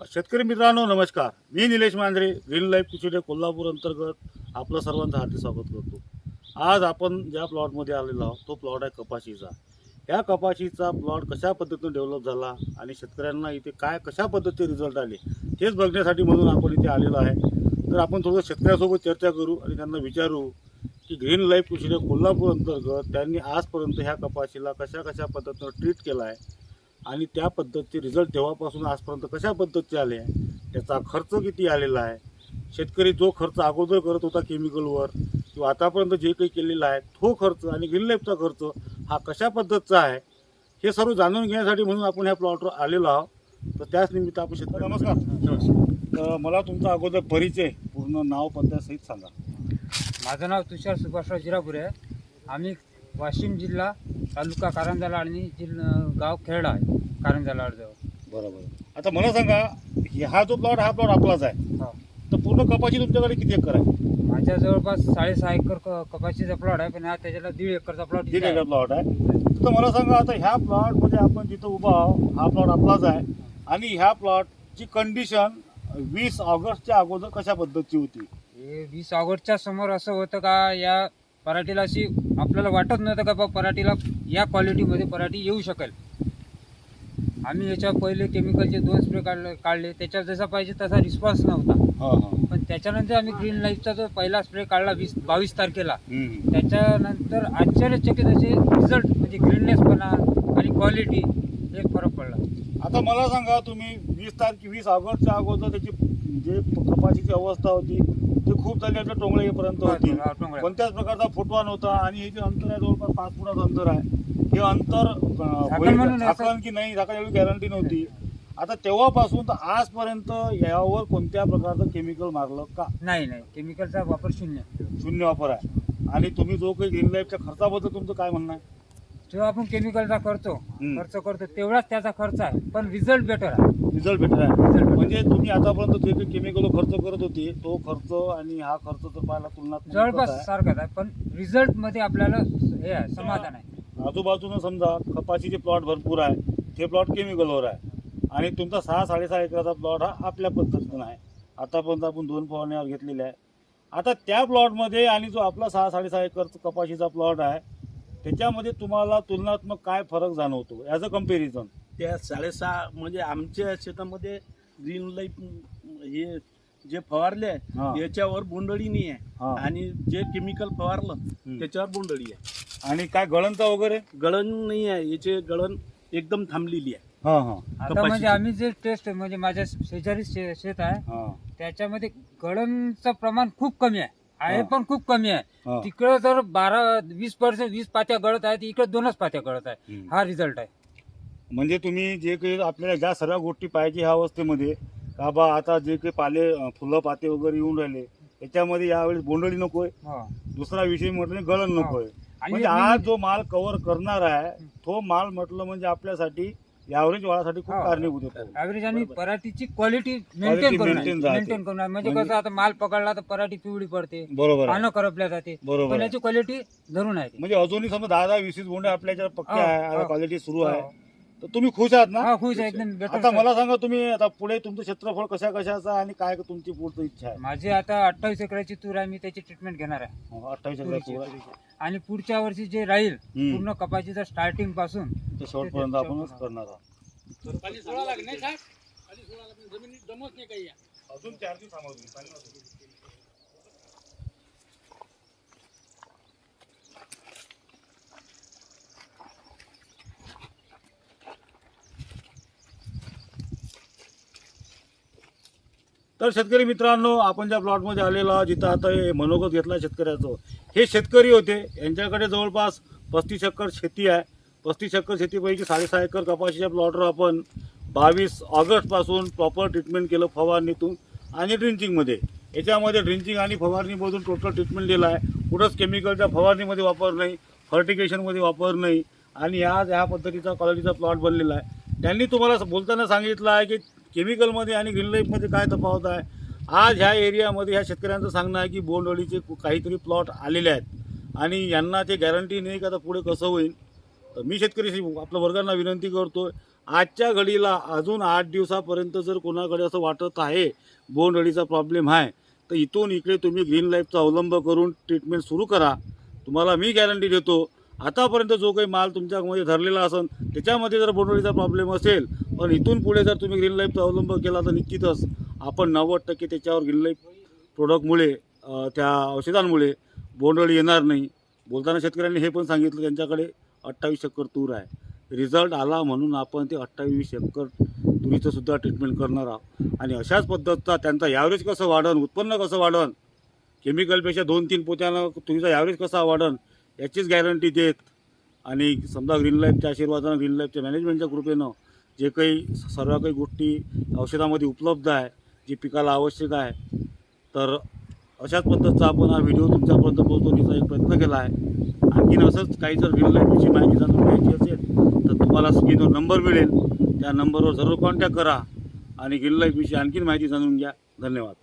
शेतकरी मित्रांनो नमस्कार. मी निलेश मांजरे ग्रीन लाईफ किचुडे कोल्हापूर अंतर्गत आपलं सर्वांचं हार्दिक स्वागत करतो. आज आपण ज्या प्लॉटमध्ये आलेलो आहोत तो प्लॉट आहे कपाशीचा. या कपाशीचा प्लॉट कशा पद्धतीने डेव्हलप झाला आणि शेतकऱ्यांना इथे काय कशा पद्धतीचे रिझल्ट आले तेच बघण्यासाठी म्हणून आपण इथे आलेलो आहे. तर आपण थोडं शेतकऱ्यासोबत चर्चा करू आणि त्यांना विचारू की ग्रीन लाईफ कुचिडे कोल्हापूर अंतर्गत त्यांनी आजपर्यंत ह्या कपाशीला कशा कशा पद्धतीनं ट्रीट केला आहे. आणि त्या पद्धतीचे रिझल्ट तेव्हापासून आजपर्यंत कशा पद्धतीचे आले आहे त्याचा खर्च किती आलेला आहे? शेतकरी जो खर्च अगोदर करत होता केमिकलवर किंवा आतापर्यंत जे काही केलेला आहे तो खर्च आणि ग्रीन लाईफचा खर्च हा कशा पद्धतीचा आहे हे सर्व जाणून घेण्यासाठी म्हणून आपण ह्या प्लॉटवर आलेलो आहोत. तर त्याच निमित्त आपण शेतकरी नमस्कार. तर मला तुमचा अगोदर परिचय पूर्ण नाव पत्त्यासहित सांगा. माझं नाव तुषार सुभाषराव जिरापुरे आहे. आम्ही वाशिम जिल्हा तालुका कारंजा लाडणी जिल्हा गाव खेरडा आहे कारंजा लाडजवळ बरोबर. आता मला सांगा हे- हा जो प्लॉट हा प्लॉट आपलाच आहे. हो. तर पूर्ण कपाशी तुमच्याकडे किती एकर आहे? माझ्या जवळपास साडेसहा एकर क- कपाशीचा प्लॉट आहे पण हा त्याच्याला दीड एकरचा प्लॉट दीड एकर प्लॉट आहे. तर मला सांगा आता ह्या प्लॉटमध्ये आपण जिथं उभा आहोत हा प्लॉट आपलाच आहे. आणि ह्या प्लॉटची कंडिशन वीस ऑगस्टच्या अगोदर कशा पद्धतीची होती? हे वीस ऑगस्टच्या समोर असं होतं का या पराठीला अशी आपल्याला वाटत नव्हतं का बा पराठीला या क्वालिटीमध्ये पराठी येऊ शकेल. आम्ही याच्या पहिले केमिकलचे दोन स्प्रे काढले काढले. त्याच्यावर जसा पाहिजे तसा रिस्पॉन्स नव्हता. हां हां. पण त्याच्यानंतर आम्ही ग्रीन लाईफचा जो पहिला स्प्रे काढला वीस बावीस तारखेला. त्याच्यानंतर आश्चर्यचकित असे रिझल्ट म्हणजे ग्रीननेसपणा आणि क्वालिटी एक फरक पडला. आता मला सांगा तुम्ही वीस तारखे वीस ऑगस्टच्या अगोदर त्याची जे कपाशीची अवस्था होती ती खूप झाली आपल्या टोंगळे येईपर्यंत होती. कोणत्याच प्रकारचा फुटवा नव्हता आणि हे जे अंतर आहे जवळपास पाच फुटाचं अंतर आहे हे अंतर अं, झाकण होईल का? म्हणून असं- झाकण की नाही झाकण एवढी गॅरंटी नव्हती. आता तेव्हापासून तर आजपर्यंत यावर कोणत्या प्रकारचं केमिकल मारलं का? नाही नाही. केमिकलचा वापर शून्य. शून्य वापर आहे. आणि तुम्ही जो काही ग्रीन लाईफच्या खर्चाबद्दल तुमचं काय म्हणणं आहे? जेव्हा आपण केमिकलचा करतो हम्म. खर्च करतो तेवढाच त्याचा खर्च आहे. पण रिझल्ट बेटर आहे. रिझल्ट भेटला आहे. म्हणजे तुम्ही आतापर्यंत जे काही केमिकल खर्च करत होते तो खर्च आणि हा खर्च जर पाहायला तुलनात्मक जवळपास. सारखाच आहे पण रिझल्टमध्ये आपल्याला हे आहे समाधान आहे. आजूबाजूनं समजा कपाशीचे प्लॉट भरपूर आहे ते प्लॉट केमिकलवर आहे. आणि तुमचा सहा साडेसहा एकराचा प्लॉट हा आपल्या पद्धतीनं आहे. आतापर्यंत आपण दोन फवारण्यावर घेतलेले आहे. आता त्या प्लॉटमध्ये आणि जो आपला सहा साडेसहा एकर कपाशीचा प्लॉट आहे त्याच्यामध्ये तुम्हाला तुलनात्मक काय फरक जाणवतो? ॲज अ कम्पेरिझन त्या साडेसहा म्हणजे आमच्या शेतामध्ये ग्रीन लाईफ हे जे फवारले हा. आहे याच्यावर बोंडळी नाही हा. आहे आणि जे केमिकल फवारलं त्याच्यावर बोंडळी आहे. आणि काय गळणचा वगैरे? गळण नाही आहे. याचे गळण एकदम थांबलेली आहे. हां हां. आता कपाशीची. म्हणजे आम्ही जे टेस्ट म्हणजे माझ्या शेजारी शे- शेत आहे हां. त्याच्यामध्ये गळणचं प्रमाण खूप कमी आहे. आहे. पण खूप कमी आहे. तिकडं जर बारा वीस पर्सेंट वीस पात्या गळत आहे इकडे दोनच पात्या गळत आहे. हा रिझल्ट आहे. म्हणजे तुम्ही जे काही आपल्याला ज्या सर्व गोष्टी पाहिजे ह्या अवस्थेमध्ये का बा आता जे काही पाले फुलं पाते वगैरे येऊन राहिले त्याच्यामध्ये यावेळेस बोंडळी नकोय. दुसरा विषय म्हटलं गळण नकोय. म्हणजे आज जो माल कव्हर करणार आहे तो माल म्हटलं म्हणजे आपल्यासाठी ॲव्हरेज वाढासाठी खूप हो. कारणीभूत होतो ॲव्हरेज आणि बरोबर. पराठीची क्वालिटी मेंटेन करून maintain राहते. मेंटेन करून म्हणजे म्हणजे- कसं आता माल पकडला तर पराठी पिवळी पडते बरोबर आहे पानं करपल्या जाते बरोबर पण आहे याची क्वालिटी धरून आहे ती. म्हणजे अजूनही समजा दहा दहा वीस वीस बोंडे आपल्या याच्यावर पक्के हो, आहे हो. क्वालिटी सुरू आहे. तर तुम्ही खुश आहात ना? हा खुश आहे. एकदम better आता sir. मला सांगा तुम्ही आता पुढे तुमचं क्षेत्रफळ कशा कशाचं आहे आणि काय तुमची पुढची इच्छा आहे? माझी आता अठ्ठावीस एकराची तूर आहे मी त्याची ट्रीटमेंट घेणार आहे. अठ्ठावीस तुरीची. हजार आणि पुढच्या वर्षी जे राहील हम्म. पूर्ण कपाशीचं स्टार्टिंगपासून ते शेवटपर्यंत आपणच करणार आहोत. अजून चार दिवस थांबा तुम्ही. तर शेतकरी मित्रांनो आपण ज्या प्लॉटमध्ये आलेलो आहोत जिथं आता हे मनोगत घेतला शेतकऱ्याचं हे शेतकरी होते. यांच्याकडे जवळपास पस्तीस एकर शेती आहे. पस्तीस एकर शेतीपैकी साडेसहा एकर कपाशीच्या प्लॉटवर आपण बावीस ऑगस्टपासून प्रॉपर ट्रीटमेंट केलं फवारणीतून आणि ड्रिंचिंगमध्ये याच्यामध्ये ड्रिंचिंग आणि फवारणीमधून टोटल ट्रीटमेंट दिला आहे. कुठंच केमिकलच्या फवारणीमध्ये वापर नाही फर्टिकेशनमध्ये वापर नाही. आणि आज ह्या पद्धतीचा क्वालिटीचा प्लॉट बनलेला आहे. त्यांनी तुम्हाला बोलताना सांगितलं आहे की केमिकलमध्ये आणि ग्रीन लाईफमध्ये काय तफावत आहे? आज ह्या एरियामध्ये ह्या शेतकऱ्यांचं सांगणं आहे की बोंडअळीचे काहीतरी प्लॉट आलेले आहेत. आणि यांना ते गॅरंटी नाही का आता पुढे कसं होईल? तर मी शेतकरी आपल्या वर्गांना विनंती करतो आजच्या घडीला अजून आठ दिवसापर्यंत जर कोणाकडे असं वाटत आहे बोंडअळीचा प्रॉब्लेम आहे तर इथून इकडे तुम्ही ग्रीन लाईफचा अवलंब करून ट्रीटमेंट सुरू करा. तुम्हाला मी गॅरंटी देतो आतापर्यंत जो काही माल तुमच्यामध्ये धरलेला असेल त्याच्यामध्ये जर बोंडअळीचा प्रॉब्लेम असेल पण इथून पुढे जर तुम्ही ग्रीन लाईफचा अवलंब केला तर निश्चितच आपण नव्वद टक्के त्याच्यावर ग्रीन लाईफ प्रोडक्टमुळे त्या औषधांमुळे बोंडअळी येणार नाही. बोलताना शेतकऱ्यांनी हे पण सांगितलं त्यांच्याकडे अठ्ठावीस एकर तूर आहे. रिझल्ट आला म्हणून आपण ते अठ्ठावीस एकर तुरीचं सुद्धा ट्रीटमेंट करणार आहोत. आणि अशाच पद्धतीचा त्यांचा ॲव्हरेज कसं वाढन उत्पन्न कसं वाढन केमिकलपेक्षा दोन तीन पोत्यानं तुरीचा ॲव्हरेज कसा वाढन याचीच गॅरंटी देत. आणि समजा ग्रीन लाईफच्या आशीर्वादानं ग्रीन लाईफच्या मॅनेजमेंटच्या कृपेनं जे काही सर्व काही गोष्टी औषधामध्ये उपलब्ध आहे जे पिकाला आवश्यक आहे तर अशाच पद्धतीचा आपण हा व्हिडिओ तुमच्यापर्यंत पोहोचवण्याचा एक प्रयत्न केला आहे. आणखीन असंच काही जर ग्रीन माहिती जाणून घ्यायची असेल तर तुम्हाला स्क्रीनवर नंबर मिळेल. त्या नंबरवर जरूर कॉन्टॅक्ट करा आणि ग्रीन लाईफविषयी आणखीन माहिती जाणून घ्या. धन्यवाद.